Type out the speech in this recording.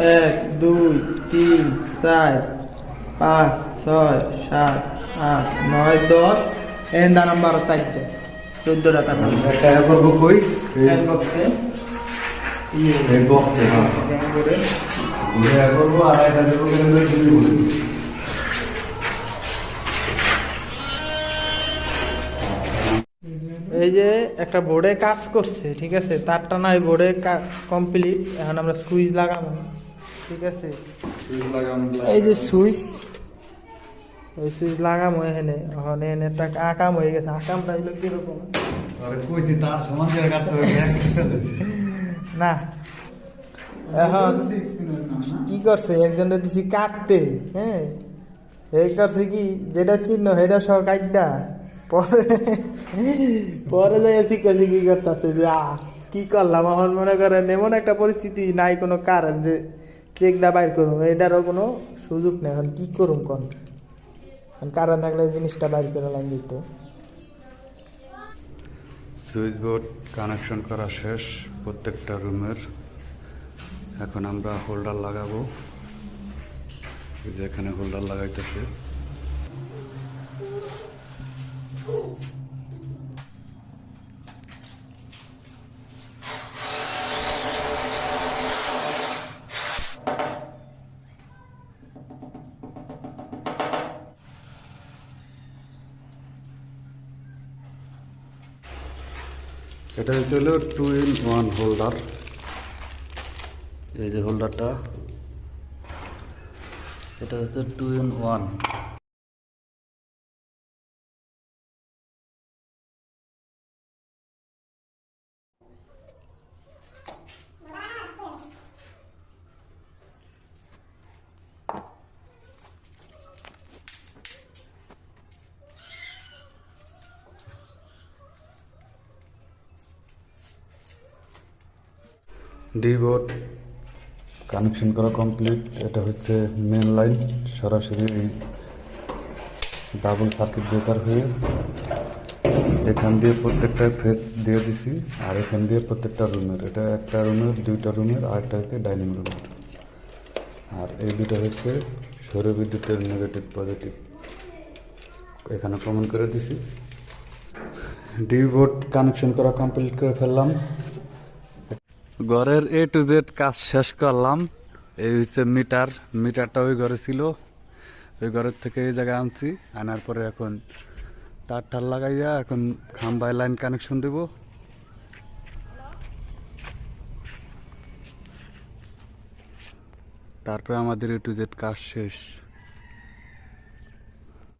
এক দুই তিন চার পাঁচ ছয় সাত আট নয় দশ। এন্দা নাম্বার চারটে। চোদ্দটা টাকা করব কই? বক্সে ইয়ে। বক্সে হ্যাঁ। করব দেবো। এই যে একটা বোর্ডে কাজ করছে ঠিক আছে? তারটা না এই বোর্ডে কমপ্লিট এখন আমরা সুইচ লাগাবো ঠিক আছে? এই যে সুইচ এই সুইচ লাগাবো এখানে এখন এখানে একটা আকাম হয়ে গেছে। আকামটা হইল কীরকম না। এখন কি করছে একজনে দিছি কাটতে হ্যাঁ এই করছে কি? যেটা চিহ্ন সেটা সহ কাটটা পরে পরে যাই শিখেছি কি করতেছে? যে কি করলাম? এখন মনে করেন এমন একটা পরিস্থিতি নাই কোনো কারণ যে চেকটা বাইর করুন, এটারও কোনো সুযোগ নেই, এখন কী করুন কোন? কারণ থাকলে জিনিসটা বাইর করে লাইন দিত। সুইচ বোর্ড কানেকশন করা শেষ, প্রত্যেকটা রুমের। এখন আমরা হোল্ডার লাগাবো। যেখানে হোল্ডার লাগাইতেছে। এটা হচ্ছে হলো টু ইন ওয়ান হোল্ডার এই যে হোল্ডারটা এটা হচ্ছে two in one D board connection করা কমপ্লিট। এটা হচ্ছে মেন লাইন সরাসরি ডাবল সার্কিট ব্রেকার হয়ে এখান দিয়ে প্রত্যেকটা ফেস দিয়ে দিছি, আর এখান দিয়ে প্রত্যেকটা রুমের। এটা একটা রুমের, দুইটা রুমের, আর একটা হচ্ছে ডাইনিং রুমের আর এই দুটো হচ্ছে সৌর বিদ্যুতের নেগেটিভ পজিটিভ এখানে কমন করে দিছি। ডি বোর্ড কানেকশন করা কমপ্লিট করে ফেললাম। ঘরের এ টু জেড কাজ শেষ করলাম। এই হচ্ছে মিটার। মিটারটা ওই ঘরে ছিল। ওই ঘরের থেকে এই জায়গায় আনছি। আনার পরে এখন তার টার লাগাইয়া এখন খাম্বায় লাইন কানেকশন দেব। তারপরে আমাদের এ টু জেড কাজ শেষ।